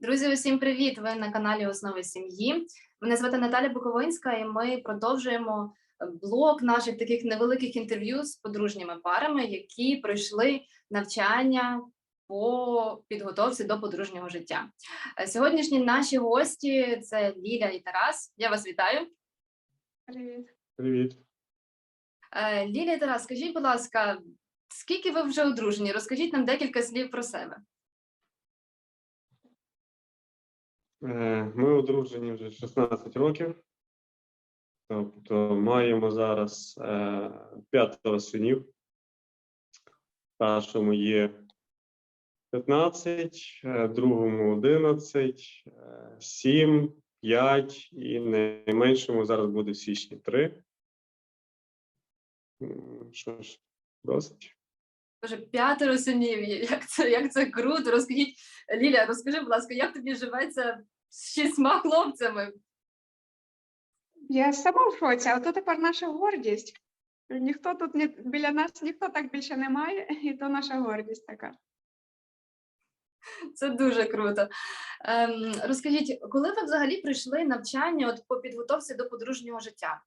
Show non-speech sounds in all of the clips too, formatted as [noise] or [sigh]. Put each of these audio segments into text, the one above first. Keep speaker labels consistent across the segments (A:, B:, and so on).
A: Друзі, усім привіт! Ви на каналі Основи сім'ї. Мене звати Наталя Буковинська, і ми продовжуємо блок наших таких невеликих інтерв'ю з подружніми парами, які пройшли навчання по підготовці до подружнього життя. Е, Сьогоднішні наші гості це Ліля і Тарас. Я вас вітаю.
B: Привіт.
C: Привіт.
A: Е, Ліля і Тарас, скажіть, будь ласка, скільки ви вже одружені? Розкажіть нам декілька слів про себе.
C: Ми одружені вже 16 років. Тобто маємо зараз е, п'ятеро синів. Старшому є 15, е, другому 11, 7, 5 і найменшому зараз буде в січні 3. Що ж, досить.
A: Боже, п'ятеро синів. Як це, як це круто. Розкажіть, Ліля, розкажи, будь ласка, як тобі живеться з шістьма хлопцями?
B: Я сама в шоці, а то тепер наша гордість. Ніхто тут ні, біля нас ніхто так більше не має, і то наша гордість така.
A: Це дуже круто. Ем, розкажіть, коли ви взагалі прийшли навчання от по підготовці до подружнього життя?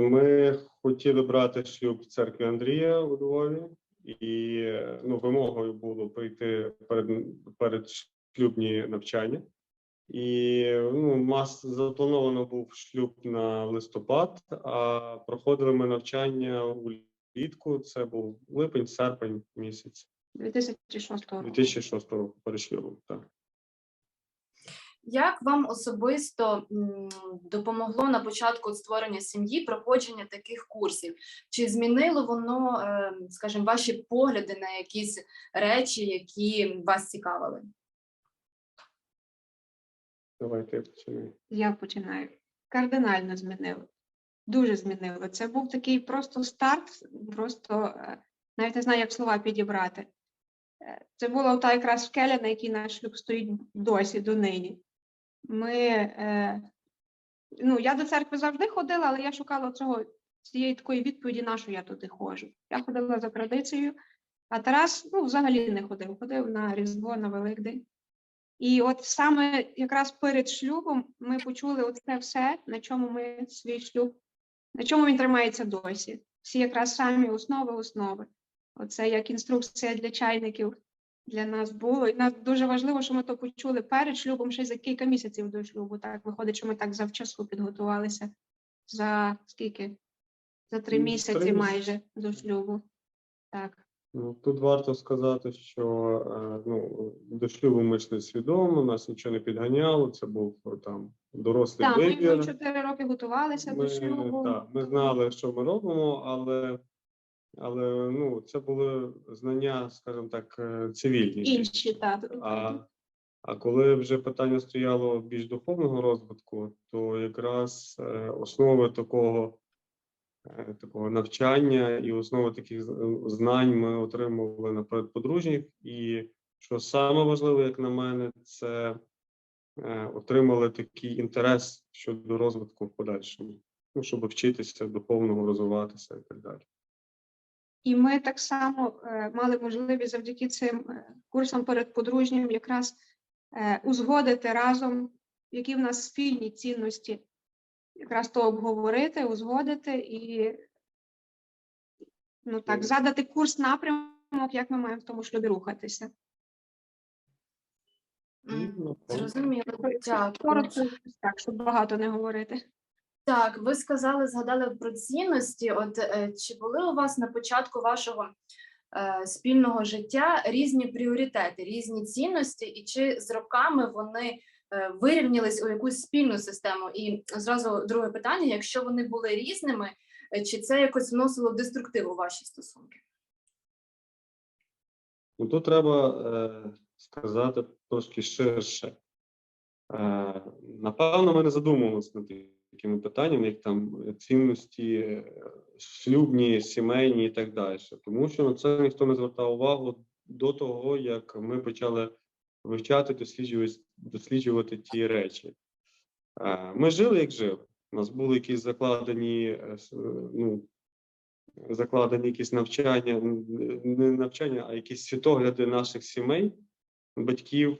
C: Ми хотіли брати шлюб в церкві Андрія у Львові, і ну, вимогою було пройти перед, перед шлюбні навчання. І ну, мас заплановано був шлюб на листопад, а проходили ми навчання улітку. Це був липень, серпень місяць
B: 2006 року.
C: 2006 року перед шлюбом. Так.
A: Як вам особисто допомогло на початку створення сім'ї проходження таких курсів? Чи змінило воно, е, скажімо, ваші погляди на якісь речі, які вас цікавили?
C: Давайте почнемо.
B: Я починаю. Кардинально змінило. Дуже змінило. Це був такий просто старт, просто е, навіть не знаю, як слова підібрати. Е, Це була та якраз скеля, на якій наш шлюб стоїть досі, донині. Ми, е, ну, я до церкви завжди ходила, але я шукала цього, цієї такої відповіді, на що я туди ходжу. Я ходила за традицією, а Тарас ну, взагалі не ходив, ходив на Різдво, на Великдень. І от саме якраз перед шлюбом ми почули оце все, на чому ми свій шлюб, на чому він тримається досі. Всі якраз самі основи, основи. Оце як інструкція для чайників для нас було. І нас дуже важливо, що ми то почули перед шлюбом, ще й за кілька місяців до шлюбу. Так виходить, що ми так завчасу підготувалися за скільки? За три місяці майже до шлюбу. Так.
C: Ну, тут варто сказати, що е, ну, до шлюбу ми йшли свідомо, нас нічого не підганяло, це був там дорослий
B: Так, ми
C: вибір.
B: чотири роки готувалися
C: Ми,
B: до шлюбу.
C: так, ми знали, що ми робимо, але, але ну, це були знання, скажімо так, е, цивільні.
B: Інші, так.
C: А, а коли вже питання стояло більш духовного розвитку, то якраз е, основи такого, е, такого навчання і основи таких знань ми отримували на подружніх. І що саме важливе, як на мене, це отримали такий інтерес щодо розвитку в подальшому, ну, щоб вчитися духовного розвиватися і так далі.
B: І ми так само е, мали можливість завдяки цим е, курсам перед подружнім якраз е, узгодити разом, які в нас спільні цінності, якраз то обговорити, узгодити і ну так, задати курс напрямок, як ми маємо в тому шлюбі рухатися.
A: Зрозуміло, дякую.
B: Коротко, так, щоб багато не говорити.
A: Так, ви сказали, згадали про цінності. От е, чи були у вас на початку вашого е, спільного життя різні пріоритети, різні цінності, і чи з роками вони е, вирівнялись у якусь спільну систему? І зразу друге питання: якщо вони були різними, е, чи це якось вносило деструктив у ваші стосунки?
C: Ну, тут треба е, сказати трошки ширше. Е, напевно, ми не задумувалися над такими питаннями, як там цінності е, шлюбні, сімейні і так далі. Тому що на це ніхто не звертав увагу до того, як ми почали вивчати, досліджувати, досліджувати ті речі. Е, ми жили, як жили. У нас були якісь закладені е, е, ну, закладені якісь навчання, не навчання, а якісь світогляди наших сімей, батьків,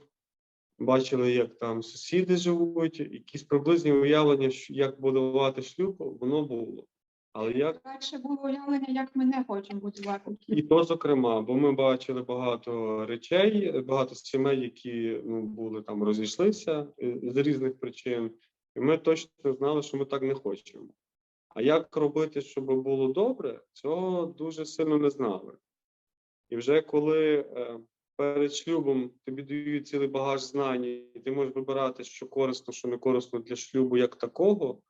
C: бачили, як там сусіди живуть, якісь приблизні уявлення, як будувати шлюб, воно було. Але як
B: Перше було уявлення, як ми не хочемо будувати.
C: і то, зокрема, бо ми бачили багато речей, багато сімей, які ну, були там розійшлися е, з різних причин, і ми точно знали, що ми так не хочемо. А як робити, щоб було добре, цього дуже сильно не знали. І вже коли е, перед шлюбом тобі дають цілий багаж знань, і ти можеш вибирати, що корисно, що не корисно для шлюбу як такого.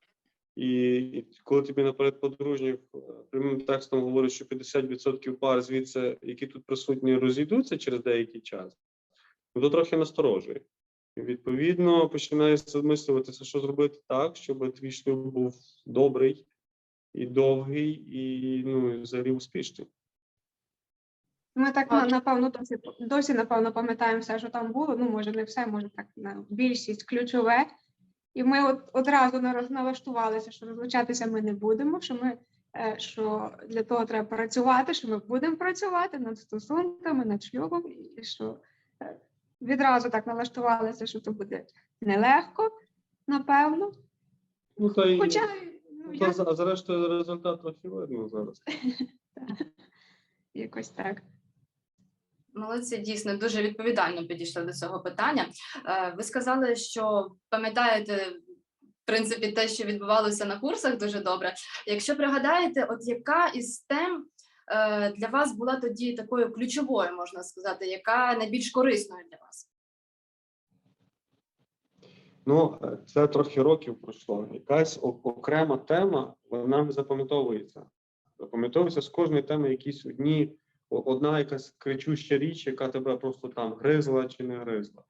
C: І, і коли тобі наперед подружніх е, прямим текстом говорять, що 50% пар звідси, які тут присутні, розійдуться через деякий час, ну то трохи насторожує. І відповідно починає замислюватися, що зробити так, щоб твій шлюб був добрий і довгий, і ну, і взагалі успішний.
B: Ми так
A: А,
B: напевно досі досі напевно пам'ятаємо все, що там було. Ну може не все, може так на більшість ключове. І ми от одразу нараз- налаштувалися, що розлучатися ми не будемо. Що ми е, що для того треба працювати, що ми будемо працювати над стосунками, над шлюбом, і що е, відразу так налаштувалися, що це буде нелегко, напевно.
C: Ну, та й
B: Хоча ну,
C: та,
B: я
C: а зрештою результат трохи видно зараз. [laughs]
B: якось так.
A: Молодці, дійсно дуже відповідально підійшли до цього питання. Е, Ви сказали, що пам'ятаєте. В принципі, те, що відбувалося на курсах, дуже добре. Якщо пригадаєте, от яка із тем е, для вас була тоді такою ключовою, можна сказати, яка найбільш корисною для вас?
C: Ну, е, це трохи років пройшло. Якась окрема тема, вона запам'ятовується. Запам'ятовується з кожної теми якісь одні, одна якась кричуща річ, яка тебе просто там гризла чи не гризла,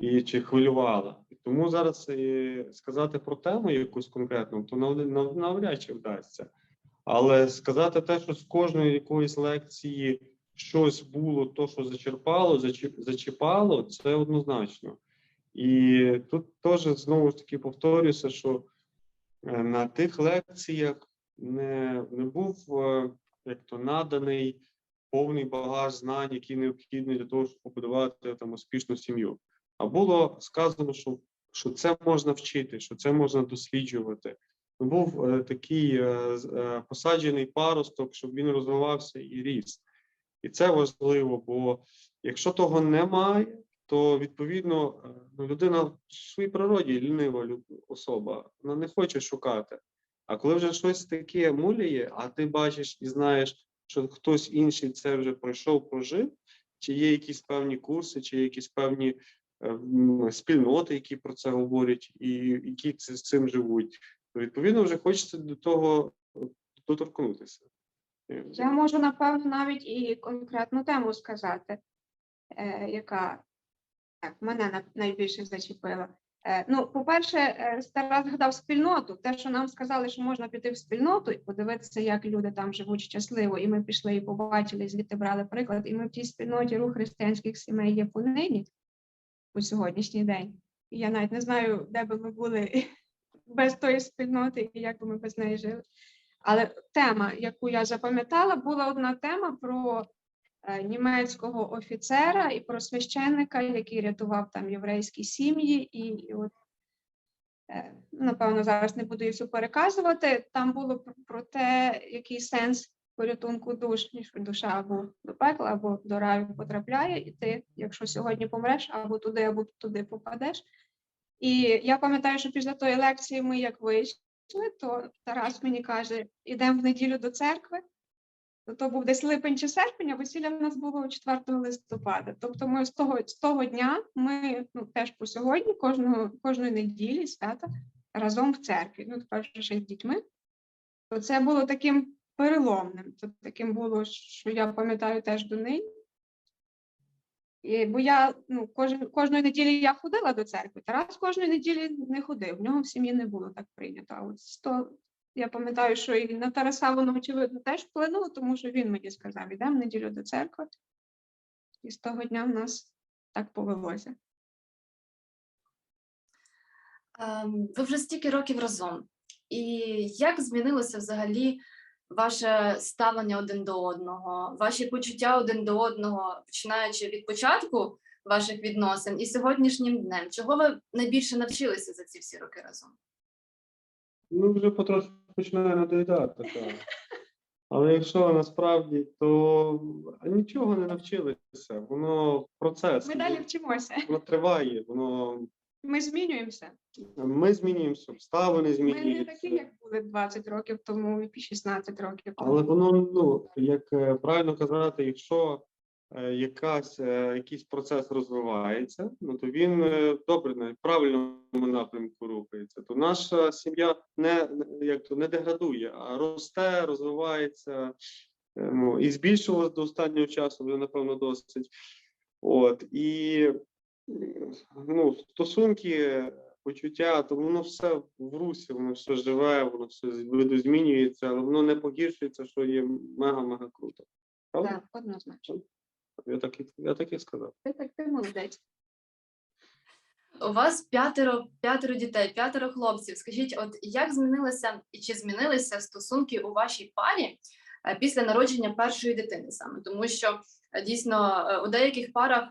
C: і чи хвилювала. І тому зараз е, сказати про тему якусь конкретну, то нав- нав- навряд чи вдасться. Але сказати те, що з кожної якоїсь лекції щось було, то, що зачерпало, зачіпало, це однозначно. І тут теж знову ж таки повторюся, що е, на тих лекціях не, не був е, як то наданий повний багаж знань, які необхідні для того, щоб побудувати там успішну сім'ю. А було сказано, що, що це можна вчити, що це можна досліджувати. Був е, такий е, е, посаджений паросток, щоб він розвивався і ріс. І це важливо, бо якщо того немає, то відповідно е, ну, людина в своїй природі лінива особа, вона не хоче шукати. А коли вже щось таке муляє, а ти бачиш і знаєш, що хтось інший це вже пройшов, прожив, чи є якісь певні курси, чи є якісь певні е, спільноти, які про це говорять, і які з цим живуть, то відповідно вже хочеться до того е, доторкнутися.
B: Я можу, напевно, навіть і конкретну тему сказати, е, яка так, мене найбільше зачепила. Е, ну, по-перше, е, Тарас згадав спільноту. Те, що нам сказали, що можна піти в спільноту і подивитися, як люди там живуть щасливо. І ми пішли і побачили, звідти брали приклад. І ми в тій спільноті рух християнських сімей є понині по сьогоднішній день. І я навіть не знаю, де би ми були [laughs] без тої спільноти і як би ми без неї жили. Але тема, яку я запам'ятала, була одна тема про німецького офіцера і про священника, який рятував там єврейські сім'ї. І, і от, е, напевно, зараз не буду всю переказувати. Там було про, те, який сенс порятунку душ, що душа або до пекла, або до раю потрапляє, і ти, якщо сьогодні помреш, або туди, або туди попадеш. І я пам'ятаю, що після тої лекції ми як вийшли, то Тарас мені каже: ідемо в неділю до церкви. То, то був десь липень чи серпень, а весілля в нас було 4 листопада. Тобто ми з того, з того дня, ми ну, теж по сьогодні, кожного, кожної неділі свята разом в церкві. Ну, тепер ще з дітьми. То це було таким переломним. То таким було, що я пам'ятаю теж до неї. І, бо я ну, кожен, кожної неділі я ходила до церкви. Тарас кожної неділі не ходив. В нього в сім'ї не було так прийнято. А от сто, я пам'ятаю, що і на Тараса воно, очевидно, теж вплинуло, тому що він мені сказав, ідемо в неділю до церкви. І з того дня в нас так повелося.
A: Ем, Ви вже стільки років разом. І як змінилося взагалі ваше ставлення один до одного, ваші почуття один до одного, починаючи від початку ваших відносин і сьогоднішнім днем? Чого ви найбільше навчилися за ці всі роки разом?
C: Ну, вже потрошку починає надоїдати. Так. Але якщо насправді, то нічого не навчилися. Воно процес.
B: Ми далі вчимося.
C: Воно триває, воно
B: Ми змінюємося.
C: ми змінюємося, обставини
B: Ми не такі, як були 20 років тому і 16 років тому.
C: Але воно, ну, як е, правильно казати, якщо е, якась, е, якийсь процес розвивається, ну то він добре на правильному напрямку рухається. То наша сім'я не як то не деградує, а росте, розвивається. е, Ну, і збільшувалось до останнього часу, вже напевно досить. От і ну, стосунки, почуття, то воно все в русі, воно все живе, воно все видозмінюється, але воно не погіршується, що є мега-мега круто. Правда?
B: Так, однозначно.
C: Я так і я так і сказав.
B: Ти так ти молодець.
A: У вас п'ятеро, п'ятеро дітей, п'ятеро хлопців. Скажіть, от як змінилися і чи змінилися стосунки у вашій парі е, після народження першої дитини саме? Тому що е, дійсно е, у деяких парах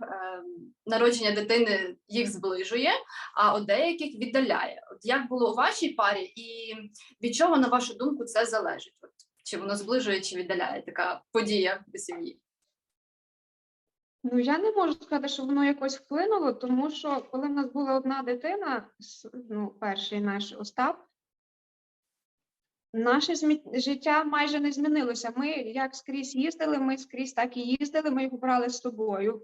A: народження дитини їх зближує, а у деяких віддаляє. От як було у вашій парі, і від чого, на вашу думку, це залежить? От чи воно зближує, чи віддаляє така подія у сім'ї?
B: Ну я не можу сказати, що воно якось вплинуло, тому що коли в нас була одна дитина, ну, перший наш Остап, наше змі- життя майже не змінилося. Ми як скрізь їздили, ми скрізь так і їздили. Ми його брали з собою.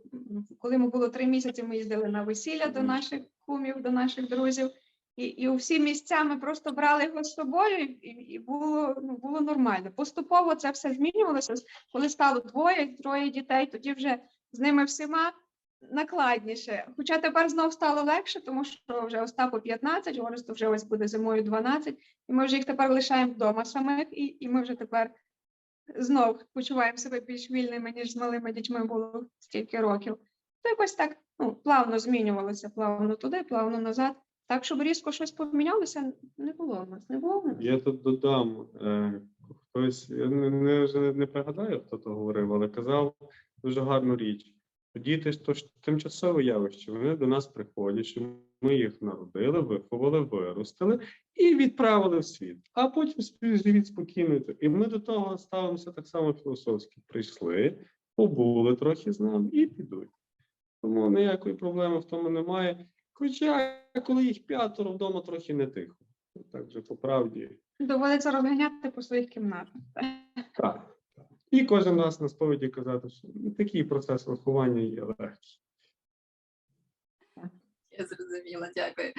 B: Коли ми було три місяці, ми їздили на весілля до наших кумів, до наших друзів. І, і у всі місця ми просто брали його з собою, і, і було, ну, було нормально. Поступово це все змінювалося. Коли стало двоє, троє дітей, тоді вже з ними всіма накладніше. Хоча тепер знов стало легше, тому що вже Остапу 15, Оресту вже ось буде зимою 12, і ми вже їх тепер лишаємо вдома самих, і, і ми вже тепер знов почуваємо себе більш вільними, ніж з малими дітьми було стільки років. То якось так ну, плавно змінювалося, плавно туди, плавно назад. Так, щоб різко щось помінялося, не було в нас. Не було в нас.
C: Я тут додам. Е, хтось, я не, не, вже не пригадаю, хто то говорив, але казав дуже гарну річ. Діти ж то ж тимчасове явище, вони до нас приходять, що ми їх народили, виховали, виростили і відправили в світ. А потім живіть спокійно. І ми до того ставимося так само філософськи. Прийшли, побули трохи з нами і підуть. Тому ніякої проблеми в тому немає. Хоча, коли їх п'ятеро вдома трохи не тихо. Так же по правді.
B: Доводиться розганяти по своїх кімнатах.
C: Так. І кожен раз на сповіді казати, що ну, такий процес виховання є легкий.
A: Я зрозуміла, дякую.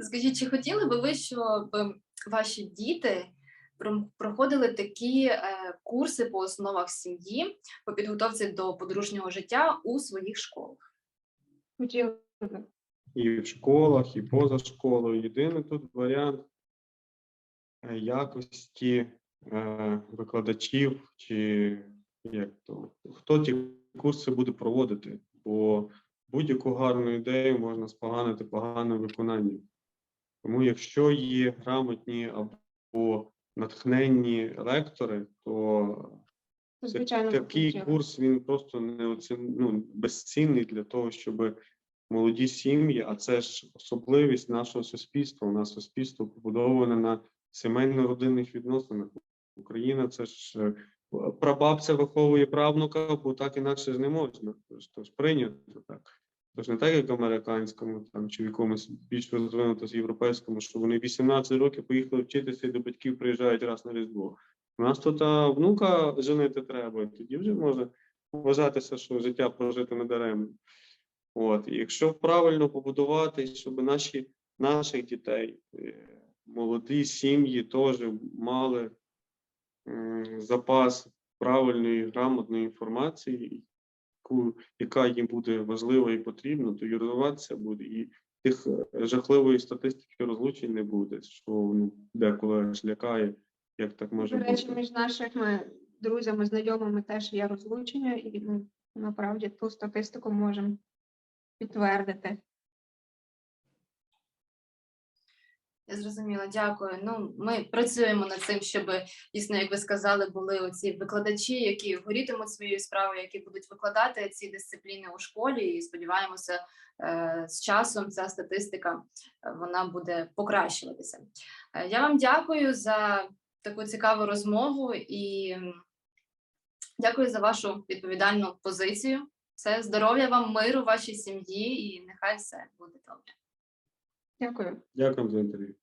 A: Скажіть, чи хотіли би ви, щоб ваші діти проходили такі е, курси по основах сім'ї по підготовці до подружнього життя у своїх школах?
B: Хотіли би.
C: І в школах, і поза школою. Єдиний тут варіант е, якості викладачів, чи як то, хто ті курси буде проводити. Бо будь-яку гарну ідею можна споганити поганим виконанням. Тому, якщо є грамотні або натхненні лектори, то
B: То, Звичайно,
C: такий
B: хотіли.
C: курс він просто не оцін... ну, безцінний для того, щоб молоді сім'ї, а це ж особливість нашого суспільства. У нас суспільство побудоване на сімейно-родинних відносинах. Україна це ж е, прабабця виховує правнука, бо так інакше ж не можна. Тож, прийнято так. Тож не так, як американському там чи в якомусь більш розвинутому європейському, що вони 18 років поїхали вчитися і до батьків приїжджають раз на різдво. У нас тут внука женити треба, і тоді вже може вважатися, що життя прожити не даремно. От, і якщо правильно побудувати, щоб наші, наших дітей, е, молоді сім'ї теж мали запас правильної, грамотної інформації, яку, яка їм буде важлива і потрібна, то і розвиватися буде. І тих е, жахливої статистики розлучень не буде, що ну, деколи аж лякає, як так може
B: До речі,
C: бути.
B: між нашими друзями, знайомими теж є розлучення, і ну, насправді ту статистику можемо підтвердити.
A: Я зрозуміла, дякую. Ну, ми працюємо над цим, щоб дійсно, як ви сказали, були оці викладачі, які горітимуть своєю справою, які будуть викладати ці дисципліни у школі. І сподіваємося, е, з часом ця статистика е, вона буде покращуватися. Е, Я вам дякую за таку цікаву розмову і дякую за вашу відповідальну позицію. Все здоров'я вам, миру вашій сім'ї, і нехай все буде добре.
B: Дякую.
C: Дякую за інтерв'ю.